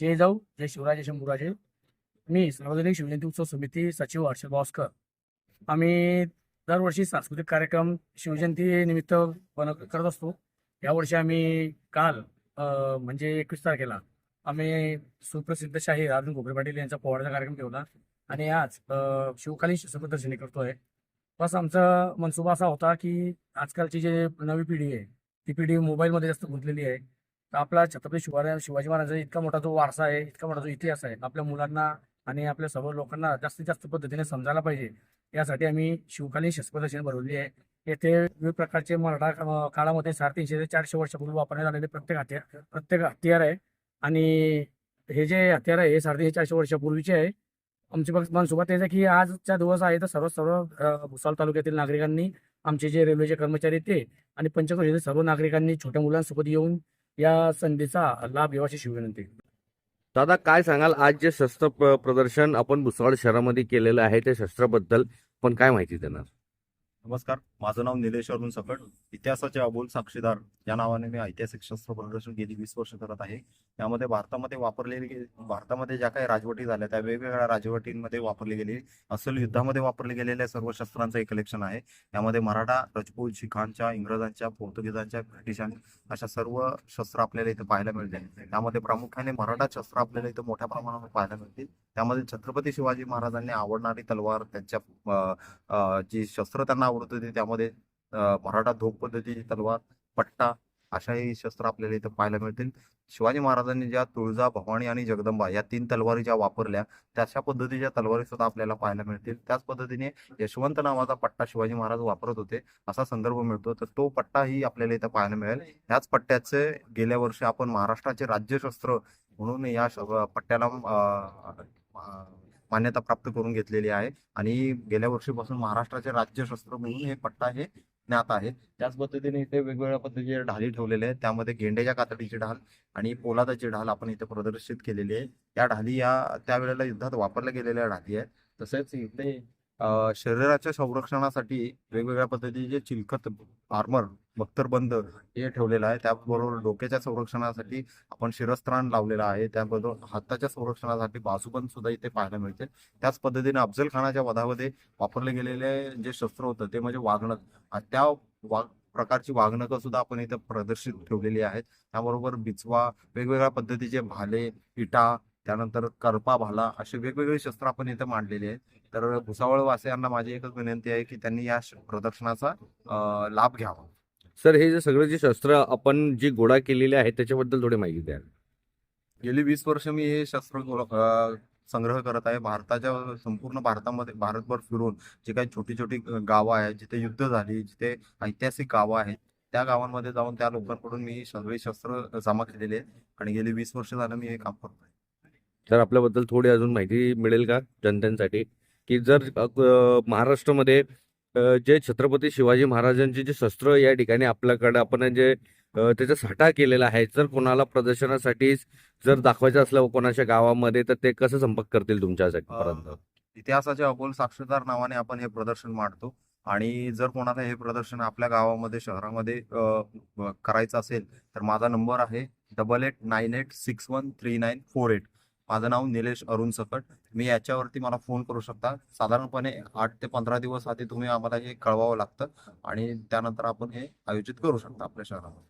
जय जाऊ जय शिवराजे शंभूराजे. मी सार्वजनिक शिवजयंती उत्सव समिती सचिव हर्षद भास्कर. आम्ही दरवर्षी सांस्कृतिक कार्यक्रम शिवजयंती निमित्त बन करत असतो. यावर्षी आम्ही काल म्हणजे एकवीस तारखेला आम्ही सुप्रसिद्ध शाहीर अर्जुन घोगरे पाटील यांचा पोवाड्याचा कार्यक्रम ठेवला. आणि आज शिवकालीन शस्त्रप्रदर्शनी करतोय. बस आमचा मनसुबा असा होता की आजकालची जे नवी पिढी आहे ती पिढी मोबाईलमध्ये जास्त गुंतलेली आहे. आपला छत्रपती शिवाजी शिवाजी महाराजांचा इतका मोठा जो वारसा आहे इतका मोठा जो इतिहास आहे आपल्या मुलांना आणि आपल्या सर्व लोकांना जास्तीत जास्त पद्धतीने समजायला पाहिजे. यासाठी आम्ही शिवकालीन शस्त्रप्रदर्शन भरवली आहे. येथे विविध प्रकारचे मराठा काळामध्ये साडेतीनशे ते चारशे वर्षापूर्वी वापरण्यात आलेले प्रत्येक हत्यार प्रत्येक हत्यार आहे. आणि हे जे हत्यार आहे हे साडेतीनशे चारशे वर्षापूर्वीचे आहे. आमची फक्त मनसुबा तेच आहे की आजचा दिवस आहे तर सर्व सर्व भुसावळ तालुक्यातील नागरिकांनी आमचे जे रेल्वेचे कर्मचारी ते आणि पंचक्रोशीतील सर्व नागरिकांनी छोट्या मुलांसोबत येऊन या संधीचा लाभ घ्यावा अशी शिवविनंती दादा काय सांगाल? आज जे शस्त्र प्रदर्शन आपण भुसावळ शहरामध्ये केलेलं आहे त्या शस्त्राबद्दल पण काय माहिती देणार? नमस्कार माझं नाव निलेश अरुण सकट इतिहासाचे अबोल साक्षीदार. या नावाने मी ऐतिहासिक शस्त्र प्रदर्शन गेली वीस वर्ष करत आहे. यामध्ये भारतामध्ये वापरलेली भारतामध्ये ज्या काही राजवटी झाल्या त्या वेगवेगळ्या राजवटींमध्ये वापरली गेली. असल युद्धामध्ये वापरले गेलेल्या सर्व शस्त्रांचं एक कलेक्शन आहे. यामध्ये मराठा राजपूत शिखांच्या इंग्रजांच्या पोर्तुगीजांच्या ब्रिटिशांच्या अशा सर्व शस्त्र आपल्याला इथे पाहायला मिळते त्यामध्ये प्रामुख्याने मराठा शस्त्र आपल्याला इथे मोठ्या प्रमाणावर पाहायला मिळतील. त्यामध्ये छत्रपती शिवाजी महाराजांनी आवडणारी तलवार त्यांच्या जी शस्त्र त्यांना आवडत होती त्यामध्ये मराठा धोप पद्धतीची तलवार पट्टा अशाही शस्त्र आपल्याला इथं पाहायला मिळतील. शिवाजी महाराजांनी ज्या तुळजा भवानी आणि जगदंबा या तीन तलवारी ज्या वापरल्या तशा पद्धतीच्या तलवारी सुद्धा आपल्याला पाहायला मिळतील. त्याच पद्धतीने यशवंत नावाचा पट्टा शिवाजी महाराज वापरत होते असा संदर्भ मिळतो. तर तो पट्टाही आपल्याला इथं पाहायला मिळेल. ह्याच पट्ट्याचे गेल्या वर्षी आपण महाराष्ट्राचे राज्यशस्त्र म्हणून या पट्ट्याला मान्यता प्राप्त करून घेतलेली आहे. आणि गेल्या वर्षीपासून महाराष्ट्राचे राज्यशस्त्र म्हणून हे पट्टा हे ज्ञात आहे. त्याच पद्धतीने इथे वेगवेगळ्या पद्धतीचे ढाली ठेवलेले आहेत. त्यामध्ये गेंड्याच्या कातडीची ढाल आणि पोलादाची ढाल आपण इथे प्रदर्शित केलेली आहे. त्या ढाली या त्यावेळेला युद्धात वापरल्या गेलेल्या ढाली आहेत. तसेच इथे शरीराच्या संरक्षणासाठी वेगवेगळ्या पद्धतीचे चिलखत आर्मर बख्तरबंद हे ठेवलेलं आहे. त्याबरोबर डोक्याच्या संरक्षणासाठी आपण शिरस्त्राण लावलेलं आहे. त्याबरोबर हाताच्या संरक्षणासाठी बाजूबंद सुद्धा इथे पाहायला मिळते. त्याच पद्धतीने अफजल खानाच्या वधामध्ये वापरले गेलेले जे शस्त्र होतं ते म्हणजे आणि त्या वा प्रकारची वाघनकं सुद्धा आपण इथे प्रदर्शित ठेवलेली आहेत त्याबरोबर बिचवा वेगवेगळ्या पद्धतीचे भाले इटा त्यानंतर करपा भाला असे वेगवेगळे शस्त्र आपण इथे मांडलेले आहेत. तर भुसावळ वासियांना माझी एकच विनंती आहे की त्यांनी या प्रदर्शनाचा लाभ घ्यावा. सर हे जे सगळे जे शस्त्र आपण जी गोळा केलेली आहे त्याच्याबद्दल थोडी माहिती द्या गेली वीस वर्ष मी हे शस्त्र संग्रह करत आहे. भारताच्या संपूर्ण भारतामध्ये भारतभर फिरून जे काही छोटी छोटी गावं आहेत जिथे युद्ध झाली जिथे ऐतिहासिक गावं आहेत त्या गावांमध्ये जाऊन त्या लोकांकडून मी सगळे शस्त्र जमा केलेले आहेत. आणि गेली वीस वर्ष झालं मी हे काम करतोय. तर आपल्याबद्दल थोडी अजून माहिती मिळेल का जनतेसाठी? की जर महाराष्ट्रामध्ये जे छत्रपती शिवाजी महाराजांचे जे शस्त्र या ठिकाणी आपल्याकडे आपण जे त्याचा साठा केलेला आहे जर कोणाला प्रदर्शनासाठी जर दाखवायचं असलं कोणाच्या गावामध्ये तर ते कसं संपर्क करतील तुमच्यासाठी पर्यंत? अं, इतिहासाचे अबोल साक्षीदार नावाने आपण हे प्रदर्शन मांडतो. आणि जर कोणाला हे प्रदर्शन आपल्या गावामध्ये शहरामध्ये करायचं असेल तर माझा नंबर आहे double eight nine eight six one three nine four eight. माझं नाव निलेश अरुण सकट. मी याच्यावरती मला फोन करू शकता. साधारणपणे आठ ते पंधरा दिवस आधी तुम्ही आम्हाला हे कळवावं लागतं आणि त्यानंतर आपण हे आयोजित करू शकता आपल्या शहरामध्ये.